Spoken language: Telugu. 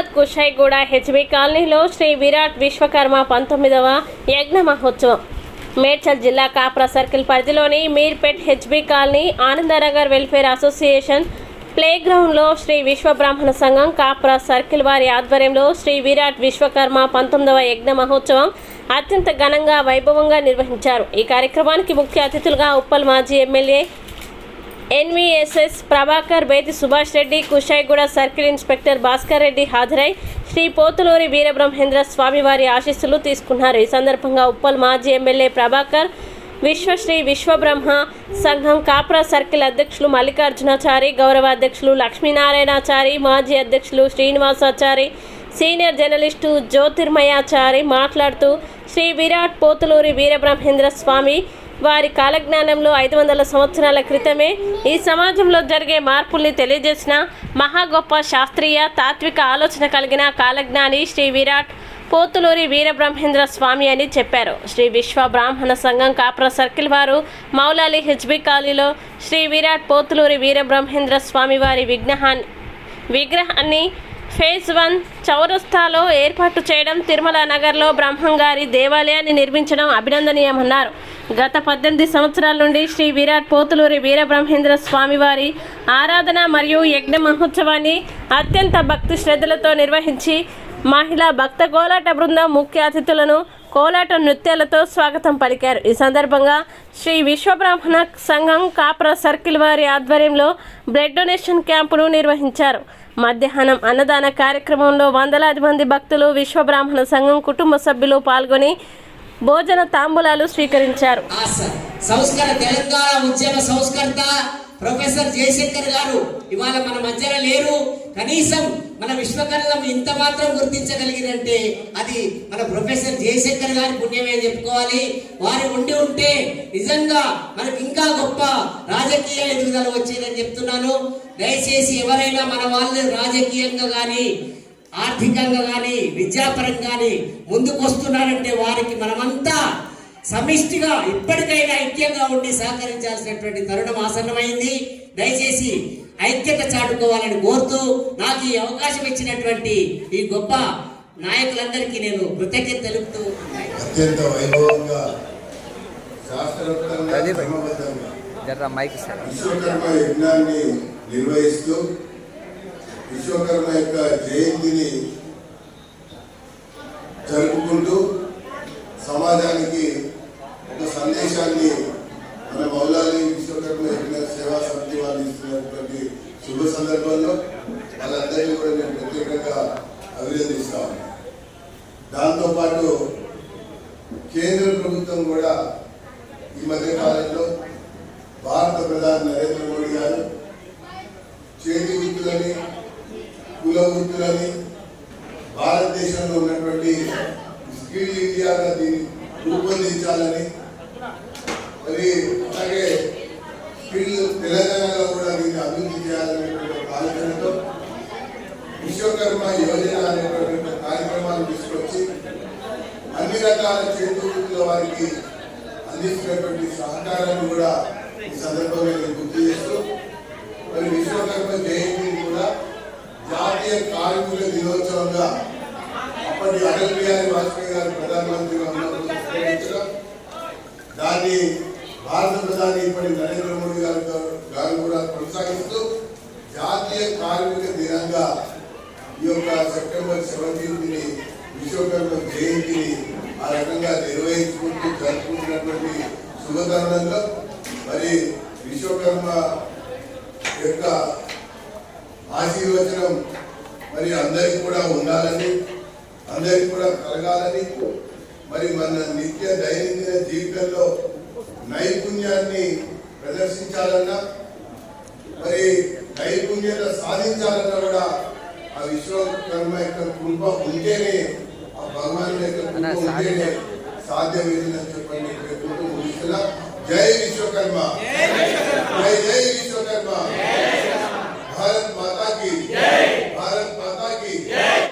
హైదరాబాద్ కుషాయిగూడ హెచ్బి కాలనీలో శ్రీ విరాట్ విశ్వకర్మ పంతొమ్మిదవ యజ్ఞ మహోత్సవం. మేడ్చల్ జిల్లా కాప్రా సర్కిల్ పరిధిలోని Meerpet HB colony Anandnagar welfare association ప్లేగ్రౌండ్లో Shri Vishwabrahmana సంఘం కాప్రా సర్కిల్ వారి ఆధ్వర్యంలో శ్రీ విరాట్ విశ్వకర్మ పంతొమ్మిదవ యజ్ఞ మహోత్సవం అత్యంత ఘనంగా వైభవంగా నిర్వహించారు. ఈ కార్యక్రమానికి ముఖ్య అతిథులుగా ఉప్పల్ మాజీ MLA N V S S Prabhakar Bethi Subhash Reddy Kushaiguda circle inspector Bhaskar Reddy హాజరై శ్రీ పోతులూరి వీరబ్రహ్మేంద్ర స్వామి వారి ఆశీస్సులు తీసుకున్నారు. ఈ సందర్భంగా ఉప్పల్ మాజీ ఎమ్మెల్యే ప్రభాకర్ విశ్వశ్రీ విశ్వబ్రహ్మ సంఘం కాప్రా సర్కిల్ అధ్యక్షులు మల్లికార్జునాచారి గౌరవ అధ్యక్షులు లక్ష్మీనారాయణాచారి మాజీ అధ్యక్షులు శ్రీనివాసాచారి సీనియర్ జర్నలిస్టు జ్యోతిర్మయాచారి మాట్లాడుతూ శ్రీ విరాట్ పోతులూరి వీరబ్రహ్మేంద్ర స్వామి వారి కాలజ్ఞానంలో ఐదు వందల సంవత్సరాల క్రితమే ఈ సమాజంలో జరిగే మార్పుల్ని తెలియజేసిన మహా గొప్ప శాస్త్రీయ తాత్విక ఆలోచన కలిగిన కాలజ్ఞాని శ్రీ విరాట్ పోతులూరి వీరబ్రహ్మేంద్ర స్వామి అని చెప్పారు. శ్రీ విశ్వ బ్రాహ్మణ సంఘం కాపుర సర్కిల్ వారు మౌలాలి హెచ్బి కాలనీలో శ్రీ విరాట్ పోతులూరి వీరబ్రహ్మేంద్ర స్వామి వారి విగ్రహాన్ని విగ్రహాన్ని ఫేజ్ వన్ చౌరస్తాలో ఏర్పాటు చేయడం తిరుమల నగర్లో బ్రహ్మంగారి దేవాలయాన్ని నిర్మించడం అభినందనీయమన్నారు. గత పద్దెనిమిది సంవత్సరాల నుండి శ్రీ విరాట్ పోతులూరి వీరబ్రహ్మేంద్ర స్వామివారి ఆరాధన మరియు యజ్ఞ మహోత్సవాన్ని అత్యంత భక్తి శ్రద్ధలతో నిర్వహించి మహిళా భక్త కోలాట బృందం ముఖ్య అతిథులను కోలాట నృత్యాలతో స్వాగతం పలికారు. ఈ సందర్భంగా శ్రీ విశ్వబ్రాహ్మణ సంఘం కాప్రా సర్కిల్ వారి ఆధ్వర్యంలో బ్లడ్ డొనేషన్ క్యాంపును నిర్వహించారు. మధ్యాహ్నం అన్నదాన కార్యక్రమంలో వందలాది మంది భక్తులు విశ్వబ్రాహ్మణ సంఘం కుటుంబ సభ్యులు పాల్గొని భోజన తాంబూలాలు స్వీకరించారు. ఆ సంస్కర తెలంగాణ ఉద్యమ సంస్కర్త ప్రొఫెసర్ జయశంకర్ గారు ఇవాళ మన మధ్యన లేరు. కనీసం మన విశ్వకర్ణం ఇంత మాత్రం గుర్తించగలిగినంటే అది మన ప్రొఫెసర్ జయశంకర్ గారి పుణ్యమే చెప్పుకోవాలి. వారు ఉండి ఉంటే నిజంగా మనకు ఇంకా గొప్ప రాజకీయ ఎదుగుదల వచ్చేదని చెప్తున్నాను. దయచేసి ఎవరైనా మన వాళ్ళు రాజకీయంగా కానీ ఆర్థికంగా కానీ విద్యాపరంగా కానీ ముందుకు వస్తున్నారంటే వారికి మనమంతా సమిష్టిగా ఇప్పటికైనా ఐక్యంగా ఉండి సహకరించాల్సినటువంటి తరుణం ఆసన్నమైంది. దయచేసి ఐక్యత చాటుకోవాలని కోరుతూ నాకు ఈ అవకాశం ఇచ్చినటువంటి ఈ గొప్ప నాయకులందరికీ నేను కృతజ్ఞత తెలుపుతూ అత్యంత వైభవంగా నిర్వహిస్తూ విశ్వకర్మ యొక్క జయంతిని జరుపుకుంటూ సమాజానికి ఒక సందేశాన్ని మన మౌలాలి విశ్వకర్మ యజ్ఞ సేవా సమితి వాళ్ళు ఇస్తున్నటువంటి శుభ సందర్భంలో వాళ్ళందరినీ కూడా నేను ప్రత్యేకంగా అభినందిస్తాను దాంతోపాటు కేంద్ర ప్రభుత్వం కూడా ఈ మధ్య కాలంలో భారత ప్రధాని నరేంద్ర మోడీ గారు చేతి వృత్తులని కులవృత్తులని భారతదేశంలో ఉన్నటువంటి స్కిల్ ఇండియాగా దీన్ని రూపొందించాలని మరి అలాగే స్కిల్ తెలంగాణలో కూడా దీన్ని అభివృద్ధి చేయాలనేటువంటి ఆలోచనతో విశ్వకర్మ యోజన అనేటువంటి కార్యక్రమాలు తీసుకొచ్చి అన్ని రకాల చేతి వృత్తుల వారికి అందించినటువంటి సహకారాన్ని కూడా ఈ సందర్భంగా నేను గుర్తు చేస్తూ మరి విశ్వకర్మ జయంతిని కూడా జాతీయ కార్మికుల దినోత్సవంగా అప్పటి అటల్ బిహారీ వాజ్పేయి గారు ప్రధానమంత్రిగా ఉన్నప్పుడు దాన్ని భారత ప్రధాని ఇప్పటి నరేంద్ర మోడీ గారు గారు కూడా కొనసాగిస్తూ జాతీయ కార్మిక దినంగా ఈ యొక్క సెప్టెంబర్ సెవెంటీన్త్ని విశ్వకర్మ జయంతిని ఆ రకంగా నిర్వహించుకుంటూ జరుపుకుంటున్నటువంటి శుభతరుణంలో మరి విశ్వకర్మ యొక్క ఆశీర్వచనం మరి అందరికి కూడా ఉండాలని అందరికి కూడా కలగాలని మరి మన నిత్య దైనందిన జీవితంలో నైపుణ్యాన్ని ప్రదర్శించాలన్నా మరి నైపుణ్యత సాధించాలన్నా కూడా ఆ విశ్వకర్మ యొక్క కృప ఉంటేనే ఆ భగవాన్ యొక్క కృప ఉంటేనే సాధ్యమేదని చెప్పండి. ముగిస్తున్నా. జై విశ్వకర్మ. జై జై విశ్వకర్మ. భారత్